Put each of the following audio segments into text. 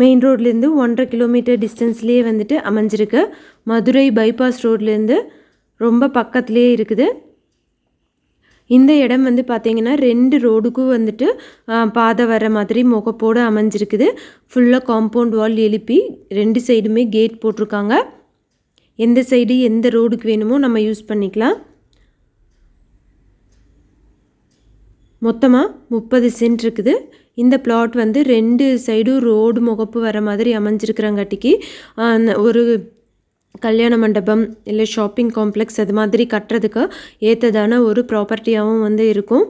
Main ரோட்லேருந்து ஒன்றரை kilometre டிஸ்டன்ஸ்லேயே வந்துட்டு அமைஞ்சிருக்கு. மதுரை பைபாஸ் ரோட்லேருந்து ரொம்ப பக்கத்துலேயே இருக்குது. இந்த இடம் வந்து பார்த்திங்கன்னா ரெண்டு ரோடுக்கும் வந்துட்டு பாதை வர மாதிரி முகப்போடு அமைஞ்சிருக்குது. ஃபுல்லாக காம்பவுண்ட் வால் எழுப்பி ரெண்டு சைடுமே கேட் போட்டிருக்காங்க. எந்த சைடு எந்த ரோடுக்கு வேணுமோ நம்ம யூஸ் பண்ணிக்கலாம். மொத்தமாக முப்பது சென்ட் இருக்குது. இந்த பிளாட் வந்து ரெண்டு சைடும் ரோடு முகப்பு வர மாதிரி அமைஞ்சிருக்கிறங்காட்டிக்கு ஒரு கல்யாண மண்டபம் இல்லை ஷாப்பிங் காம்ப்ளெக்ஸ் அது மாதிரி கட்டுறதுக்கு ஏற்றதான ஒரு ப்ராப்பர்ட்டியாகவும் வந்து இருக்கும்.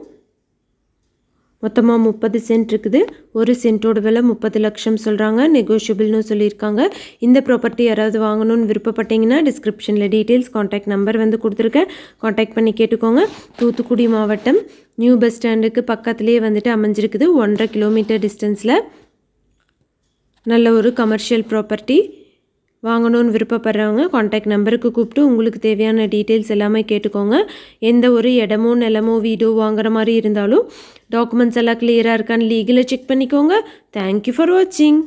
மொத்தமாக முப்பது சென்ட் இருக்குது. ஒரு சென்ட்டோட விலை முப்பது லட்சம் சொல்கிறாங்க நெகோஷியபிள்னு சொல்லியிருக்காங்க. இந்த ப்ராப்பர்ட்டி யாராவது வாங்கணும்னு விருப்பப்பட்டீங்கன்னா டிஸ்கிரிப்ஷனில் டீட்டெயில்ஸ் காண்டாக்ட் நம்பர் வந்து கொடுத்துருக்கேன். காண்டாக்ட் பண்ணி கேட்டுக்கோங்க. தூத்துக்குடி மாவட்டம் நியூ பஸ் ஸ்டாண்டுக்கு பக்கத்துலேயே வந்துட்டு அமைஞ்சிருக்குது. ஒன்றரை கிலோமீட்டர் டிஸ்டன்ஸில் நல்ல ஒரு கமர்ஷியல் ப்ராப்பர்ட்டி வாங்கணும்னு விருப்பப்படுறவங்க காண்டாக்ட் நம்பருக்கு கூப்பிட்டு உங்களுக்கு தேவையான டீட்டெயில்ஸ் எல்லாமே கேட்டுக்கோங்க. எந்த ஒரு இடமோ நிலமோ வீடோ வாங்குற மாதிரி இருந்தாலும் டாக்குமெண்ட்ஸ் எல்லாம் கிளியராக இருக்கான்னு லீகலாக செக் பண்ணிக்கோங்க. தேங்க்யூ ஃபார் வாட்சிங்